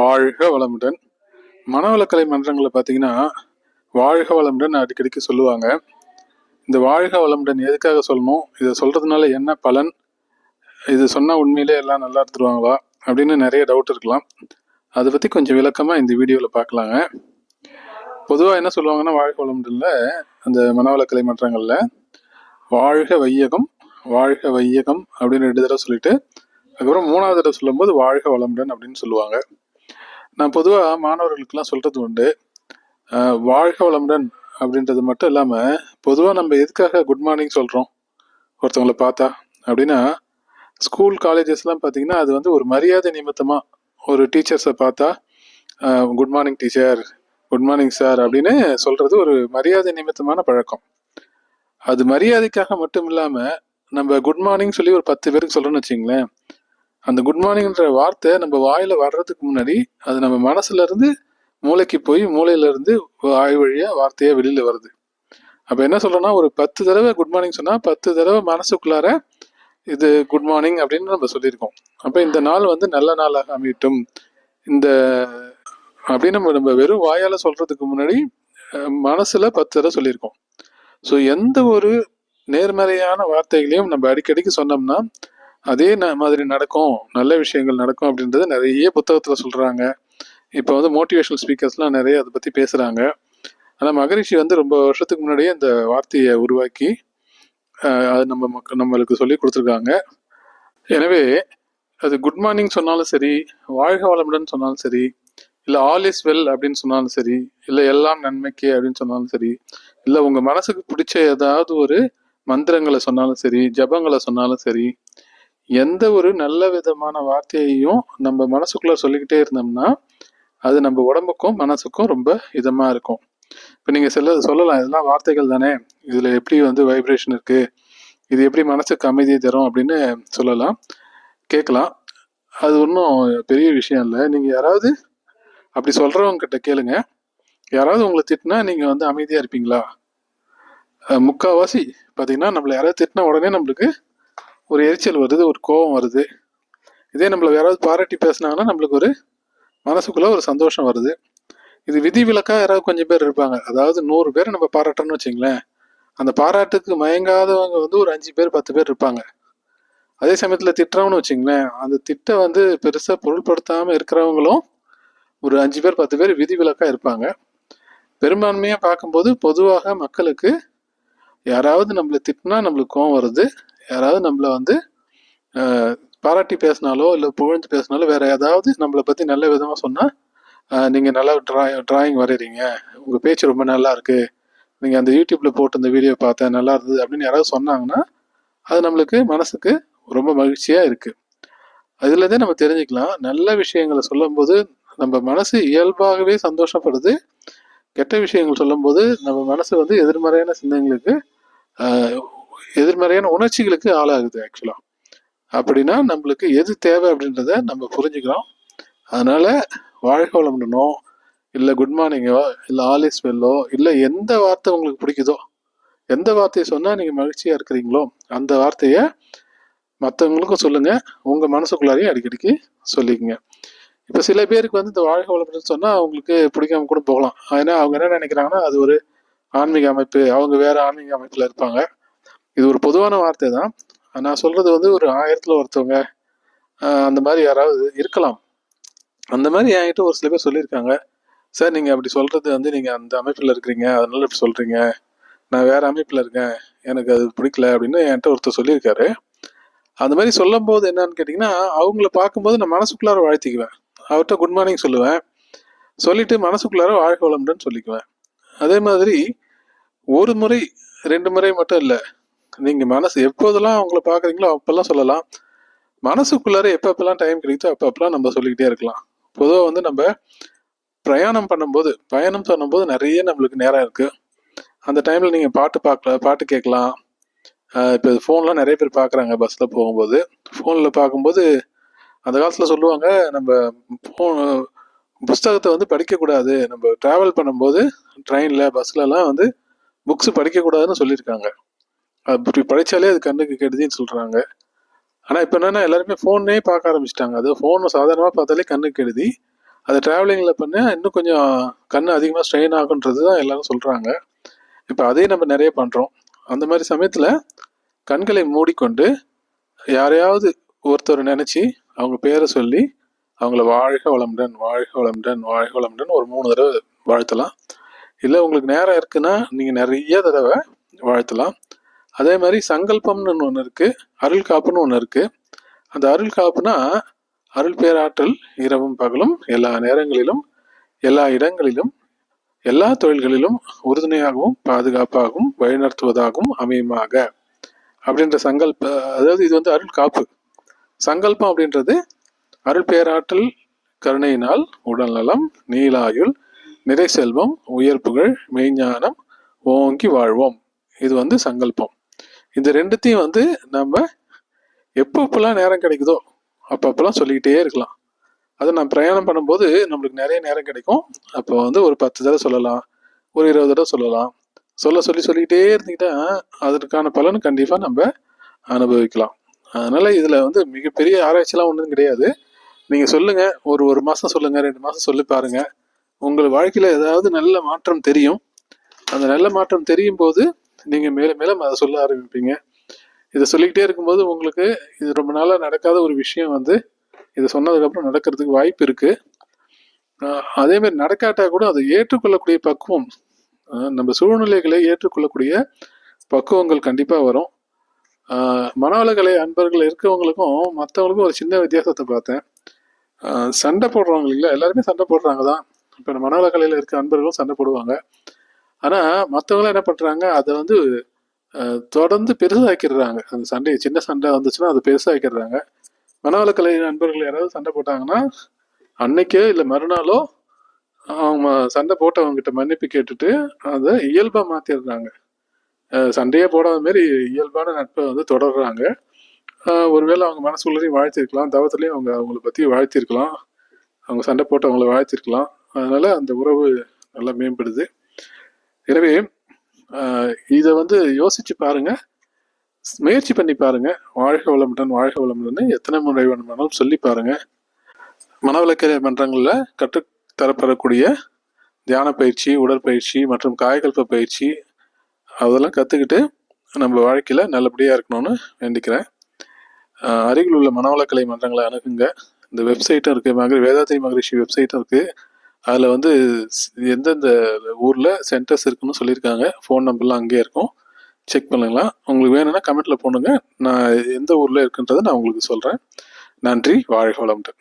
வாழ்க வளமுடன். மனவளக்கலை மன்றங்களில் பார்த்தீங்கன்னா வாழ்க வளமுடன் அடிக்கடிக்கு சொல்லுவாங்க. இந்த வாழ்க வளமுடன் எதுக்காக சொல்லணும்? இதை சொல்கிறதுனால என்ன பலன்? இது சொன்னால் உண்மையிலே எல்லாம் நல்லா எடுத்துருவாங்களா அப்படின்னு நிறைய டவுட் இருக்கலாம். அதை பற்றி கொஞ்சம் விளக்கமாக இந்த வீடியோவில் பார்க்கலாங்க பொதுவாக என்ன சொல்லுவாங்கன்னா வாழ்க வளமுடனில் அந்த மனவளக்கலை மன்றங்களில் வாழ்க வையகம் வாழ்க வையகம் அப்படின்னு ரெண்டு தடவை சொல்லிட்டு அதுக்கப்புறம் மூணாவது தடவை சொல்லும்போது வாழ்க வளமுடன் அப்படின்னு சொல்லுவாங்க. நான் பொதுவாக மாணவர்களுக்கெல்லாம் சொல்கிறது உண்டு. வாழ்க வளமுடன் அப்படின்றது மட்டும் இல்லாமல் பொதுவாக நம்ம எதுக்காக குட் மார்னிங் சொல்கிறோம் ஒருத்தவங்களை பார்த்தா. அப்படின்னா ஸ்கூல் காலேஜஸ்லாம் பார்த்தீங்கன்னா அது வந்து ஒரு மரியாதை நிமித்தமாக ஒரு டீச்சர்ஸை பார்த்தா good morning teacher good morning sir அப்படின்னு சொல்கிறது ஒரு மரியாதை நிமித்தமான பழக்கம். அது மரியாதைக்காக மட்டும் இல்லாமல் நம்ம குட் மார்னிங் சொல்லி ஒரு பத்து பேருக்கு சொல்கிறோன்னு வச்சிங்களேன் அந்த குட் மார்னிங்ன்ற வார்த்தை நம்ம வாயில வர்றதுக்கு முன்னாடி அது நம்ம மனசுல இருந்து மூளைக்கு போய் மூளையில இருந்து வாய் வழியா வார்த்தையா வெளியில வருது. அப்ப என்ன சொல்றோம்னா ஒரு பத்து தடவை குட் மார்னிங் சொன்னா பத்து தடவை மனசுக்குள்ளார இது குட் மார்னிங் அப்படின்னு நம்ம சொல்லியிருக்கோம். அப்ப இந்த நாள் வந்து நல்ல நாளாக அமையட்டும். இந்த அப்படின்னு நம்ம நம்ம வெறும் வாயால சொல்றதுக்கு முன்னாடி மனசில் மனசுல பத்து தடவை சொல்லியிருக்கோம். ஸோ எந்த ஒரு நேர்மறையான வார்த்தைகளையும் நம்ம அடிக்கடிக்கு சொன்னோம்னா அதே மாதிரி நடக்கும் நல்ல விஷயங்கள் நடக்கும் அப்படின்றத நிறைய புத்தகத்தில் சொல்கிறாங்க இப்போ வந்து மோட்டிவேஷனல் ஸ்பீக்கர்ஸ்லாம் நிறைய அதை பற்றி பேசுகிறாங்க ஆனால் மகரிஷி வந்து ரொம்ப வருஷத்துக்கு முன்னாடியே இந்த வார்த்தையை உருவாக்கி அது நம்ம மக்க நம்மளுக்கு சொல்லி கொடுத்துருக்காங்க. எனவே அது குட் மார்னிங் சொன்னாலும் சரி வாழ்க வளமுடன் சொன்னாலும் சரி இல்லை ஆல் இஸ் வெல் அப்படின்னு சொன்னாலும் சரி இல்லை எல்லாம் நன்மைக்கே அப்படின்னு சொன்னாலும் சரி இல்லை உங்கள் மனசுக்கு பிடிச்ச ஏதாவது ஒரு மந்திரங்களை சொன்னாலும் சரி ஜபங்களை சொன்னாலும் சரி எந்த ஒரு நல்ல விதமான வார்த்தையையும் நம்ம மனசுக்குள்ளே சொல்லிக்கிட்டே இருந்தோம்னா அது நம்ம உடம்புக்கும் மனசுக்கும் ரொம்ப இதமாக இருக்கும். இப்போ நீங்கள் சில சொல்லலாம் இதெல்லாம் வார்த்தைகள் தானே? இதில் எப்படி வந்து வைப்ரேஷன் இருக்குது இது எப்படி மனசுக்கு அமைதியை தரும் அப்படின்னு சொல்லலாம். கேட்கலாம். அது ஒன்றும் பெரிய விஷயம் இல்லை. நீங்கள் யாராவது அப்படி சொல்கிறவங்கக்கிட்ட கேளுங்க. யாராவது உங்களை திட்டினா நீங்கள் வந்து அமைதியாக இருப்பீங்களா? முக்கால்வாசி முக்காவாசி நம்மளை யாராவது திட்டினா உடனே நம்மளுக்கு ஒரு எரிச்சல் வருது ஒரு கோபம் வருது. இதே நம்மள யாராவது பாராட்டி பேசுனாங்கன்னா நம்மளுக்கு ஒரு மனசுக்குள்ளே ஒரு சந்தோஷம் வருது. இது விதிவிலக்காக யாராவது கொஞ்சம் பேர் இருப்பாங்க. அதாவது நூறு பேர் நம்ம பாராட்டணும்னு வச்சுங்களேன். அந்த பாராட்டுக்கு மயங்காதவங்க வந்து ஒரு அஞ்சு பேர் பத்து பேர் இருப்பாங்க. அதே சமயத்தில் திட்டுறவனு வச்சுங்களேன் அந்த திட்ட வந்து பெருசாக பொருள்படுத்தாமல் இருக்கிறவங்களும் ஒரு அஞ்சு பேர் பத்து பேர் விதிவிலக்காக இருப்பாங்க. பெரும்பான்மையாக பார்க்கும்போது பொதுவாக மக்களுக்கு யாராவது நம்மளை திட்டினா நம்மளுக்கு கோவம் வருது. யாராவது நம்மளை வந்து பாராட்டி பேசினாலோ இல்லை புகழ்ந்து பேசினாலோ வேற ஏதாவது நம்மளை பத்தி நல்ல விதமா சொன்னா நீங்கள் நீங்க நல்லா ட்ரா டிராயிங் வரைகிறீங்க உங்க பேச்சு ரொம்ப நல்லா இருக்கு. நீங்க அந்த யூடியூப்ல போட்டு அந்த வீடியோ பார்த்தேன் நல்லா இருந்தது அப்படின்னு யாராவது சொன்னாங்கன்னா அது நம்மளுக்கு மனசுக்கு ரொம்ப மகிழ்ச்சியா இருக்கு. அதுலேருந்தே நம்ம தெரிஞ்சுக்கலாம். நல்ல விஷயங்களை சொல்லும்போது நம்ம மனசு இயல்பாகவே சந்தோஷப்படுது. கெட்ட விஷயங்கள் சொல்லும்போது நம்ம மனசு வந்து எதிர்மறையான சிந்தனைகளுக்கு எதிர்மறையான உணர்ச்சிகளுக்கு ஆளாகுது ஆக்சுவலாக அப்படின்னா நம்மளுக்கு எது தேவை அப்படின்றத நம்ம புரிஞ்சுக்கிறோம். அதனால வாழ்க வளம்னோ இல்லை குட் மார்னிங்கோ இல்லை ஆல் இஸ் வெல்லோ இல்லை எந்த வார்த்தை உங்களுக்கு பிடிக்குதோ எந்த வார்த்தையை சொன்னால் நீங்கள் மகிழ்ச்சியாக இருக்கிறீங்களோ அந்த வார்த்தையை மற்றவங்களுக்கும் சொல்லுங்கள் உங்கள் மனசுக்குள்ளாரையும் அடிக்கடிக்கு சொல்லிக்கங்க. இப்போ சில பேருக்கு வந்து இந்த வாழ்க வளமுடன் சொன்னால் அவங்களுக்கு பிடிக்காம கூட போகலாம். ஏன்னா அவங்க என்ன நினைக்கிறாங்கன்னா அது ஒரு ஆன்மீக அமைப்பு அவங்க வேற ஆன்மீக அமைப்பில் இருப்பாங்க. இது ஒரு பொதுவான வார்த்தை தான் நான் சொல்கிறது வந்து ஒரு ஆயிரத்தில் ஒருத்தவங்க அந்த மாதிரி யாராவது இருக்கலாம். அந்த மாதிரி என்கிட்ட ஒரு சில பேர் சொல்லியிருக்காங்க. சார் நீங்கள் அப்படி சொல்கிறது வந்து நீங்கள் அந்த அமைப்பில் இருக்கிறீங்க. அதனால இப்படி சொல்கிறீங்க நான் வேறு அமைப்பில் இருக்கேன். எனக்கு அது பிடிக்கல. அப்படின்னு என்கிட்ட ஒருத்தர் சொல்லியிருக்காரு. அந்த மாதிரி சொல்லும் போது என்னன்னு கேட்டிங்கன்னா அவங்கள பார்க்கும்போது நான் மனசுக்குள்ளார வாழ்த்திக்குவேன். அவர்கிட்ட குட் மார்னிங் சொல்லுவேன். சொல்லிட்டு மனசுக்குள்ளார வாழ்க வளமுடன் சொல்லிக்குவேன். அதே மாதிரி ஒரு முறை ரெண்டு முறை மட்டும் இல்லை நீங்க மனசு எப்போதெல்லாம் அவங்கள பார்க்குறீங்களோ அப்பெல்லாம் சொல்லலாம். மனசுக்குள்ளார எப்பப்பெல்லாம் டைம் கிடைக்குதோ அப்பப்பெல்லாம் நம்ம சொல்லிக்கிட்டே இருக்கலாம். பொதுவாக வந்து நம்ம பிரயாணம் பண்ணும்போது பயணம் பண்ணும்போது நிறைய நம்மளுக்கு நேரம் இருக்கு. அந்த டைம்ல நீங்க பாட்டு பார்க்கல பாட்டு கேட்கலாம். இப்போ ஃபோன்லாம் நிறைய பேர் பார்க்குறாங்க பஸ்ஸில் போகும்போது. ஃபோனில் பார்க்கும்போது அந்த காலத்தில் சொல்லுவாங்க நம்ம ஃபோன் புஸ்தகத்தை வந்து படிக்கக்கூடாது. நம்ம ட்ராவல் பண்ணும்போது ட்ரெயினில் பஸ்லலாம் வந்து புக்ஸ் படிக்கக்கூடாதுன்னு சொல்லியிருக்காங்க. அப்படி படித்தாலே அது கண்ணுக்கு கெடுதின்னு சொல்கிறாங்க ஆனால் இப்போ என்னென்னா எல்லாருமே ஃபோன்னே பார்க்க ஆரம்பிச்சிட்டாங்க. அது ஃபோனை சாதாரணமாக பார்த்தாலே கண்ணுக்கு கெடுதி. அது ட்ராவலிங்கில் பண்ண இன்னும் கொஞ்சம் கண் அதிகமாக ஸ்ட்ரெயின் ஆகுன்றது தான் எல்லாரும் சொல்கிறாங்க இப்போ அதையும் நம்ம நிறைய பண்ணுறோம் அந்த மாதிரி சமயத்தில் கண்களை மூடிக்கொண்டு யாரையாவது ஒருத்தர் நினச்சி அவங்க பேரை சொல்லி அவங்கள வாழ்க வளமுடன் வாழ்க வளமுடன் வாழ்க வளமுடன் ஒரு மூணு தடவை வாழ்த்தலாம். இல்லை உங்களுக்கு நேரம் இருக்குன்னா நீங்கள் நிறைய தடவை வாழ்த்தலாம். அதே மாதிரி சங்கல்பம்னு ஒன்று இருக்குது அருள் காப்புன்னு ஒன்று இருக்குது அந்த அருள் காப்புனா அருள் பேராற்றல் இரவும் பகலும் எல்லா நேரங்களிலும் எல்லா இடங்களிலும் எல்லா தொழில்களிலும் உறுதுணையாகவும் பாதுகாப்பாகவும் வழிநடத்துவதாகவும் அமையுமாக. அப்படின்ற சங்கல்ப அதாவது இது வந்து அருள் காப்பு. சங்கல்பம் அப்படின்றது அருள் பேராற்றல் கருணையினால் உடல்நலம் நீலாயுள் நிறை செல்வம் உயர் புகழ் மெய்ஞானம் ஓங்கி வாழ்வோம். இது வந்து சங்கல்பம். இந்த ரெண்டுத்தையும் வந்து நம்ம எப்பப்பெல்லாம் நேரம் கிடைக்குதோ அப்பப்பெல்லாம் சொல்லிக்கிட்டே இருக்கலாம். அதை நான் பிரயாணம் பண்ணும்போது நம்மளுக்கு நிறைய நேரம் கிடைக்கும். அப்போ வந்து ஒரு பத்து தடவை சொல்லலாம் ஒரு இருபது தடவை சொல்லலாம். சொல்ல சொல்லி சொல்லிக்கிட்டே இருந்துக்கிட்டா அதற்கான பலன் கண்டிப்பாக நம்ம அனுபவிக்கலாம். அதனால் இதில் வந்து மிகப்பெரிய ஆராய்ச்சிலாம் ஒன்றும் கிடையாது. நீங்கள் சொல்லுங்கள் ஒரு ஒரு மாதம் சொல்லுங்கள் ரெண்டு மாதம் சொல்லி பாருங்கள் உங்கள் வாழ்க்கையில் ஏதாவது நல்ல மாற்றம் தெரியும். அந்த நல்ல மாற்றம் தெரியும் போது நீங்கள் மேலும் மேலும் அதை சொல்ல ஆரம்பிப்பீங்க. இதை சொல்லிக்கிட்டே இருக்கும்போது உங்களுக்கு இது ரொம்ப நாளாக நடக்காத ஒரு விஷயம் வந்து இதை சொன்னதுக்கப்புறம் நடக்கிறதுக்கு வாய்ப்பு இருக்குது அதே மாதிரி நடக்காட்டா கூட அதை ஏற்றுக்கொள்ளக்கூடிய பக்குவம் நம்ம சூழ்நிலைகளை ஏற்றுக்கொள்ளக்கூடிய பக்குவங்கள் கண்டிப்பாக வரும். மனவளகலை அன்பர்கள் இருக்கவங்களுக்கும் மற்றவங்களுக்கும் ஒரு சின்ன வித்தியாசத்தை பார்த்தேன். சண்டை போடுறவங்க இல்லைங்களா? எல்லாருமே சண்டை போடுறாங்க தான். இப்போ மனவளகலையில் இருக்க அன்பர்களும் சண்டை போடுவாங்க. ஆனால் மற்றவங்களும் என்ன பண்ணுறாங்க அதை வந்து தொடர்ந்து பெருசாக்கிடுறாங்க. அந்த சண்டை சின்ன சண்டை வந்துச்சுன்னா அதை பெருசாக்கிடுறாங்க. மனவளக்கலை நண்பர்கள் யாராவது சண்டை போட்டாங்கன்னா அன்னைக்கே இல்லை மறுநாளோ அவங்க சண்டை போட்டவங்க கிட்ட மன்னிப்பு கேட்டுட்டு அதை இயல்பாக மாற்றிடுறாங்க சண்டையே போடாத மாரி இயல்பான நட்பை வந்து தொடர்றாங்க. ஒருவேளை அவங்க மனசுக்குள்ளேயும் வாழ்த்திருக்கலாம். தவத்துலேயும் அவங்க அவங்கள பற்றி வாழ்த்திருக்கலாம். அவங்க சண்டை போட்டு அவங்கள வாழ்த்திருக்கலாம். அதனால அந்த உறவு நல்லா மேம்படுது. எனவே இதை வந்து யோசிச்சு பாருங்க. முயற்சி பண்ணி பாருங்க. வாழ்க வளமுடன் வாழ்க வளமுடன் எத்தனை முறை வேணுமானாலும் சொல்லி பாருங்க. மனவளக்கலை மன்றங்களில் கற்றுத்தரப்படக்கூடிய தியான பயிற்சி உடற்பயிற்சி மற்றும் காயகல்ப பயிற்சி அதெல்லாம் கற்றுக்கிட்டு நம்ம வாழ்க்கையில் நல்லபடியாக இருக்கணும்னு வேண்டிக்கிறேன். அருகில் உள்ள மனவளக்கலை மன்றங்களை அணுகுங்க. இந்த வெப்சைட்டும் இருக்குது மகரி வேதாத்திரி மகரிஷி வெப்சைட்டும் இருக்குது அதில் வந்து எந்தெந்த ஊரில் சென்டர்ஸ் இருக்குன்னு சொல்லியிருக்காங்க. ஃபோன் நம்பர்லாம் அங்கேயே இருக்கும். செக் பண்ணுங்களா உங்களுக்கு வேணும்னா கமெண்ட்டில் போடுங்க. நான் எந்த ஊரில் இருக்குன்றதை நான் உங்களுக்கு சொல்கிறேன் நன்றி. வாழ்க வளமுடன்.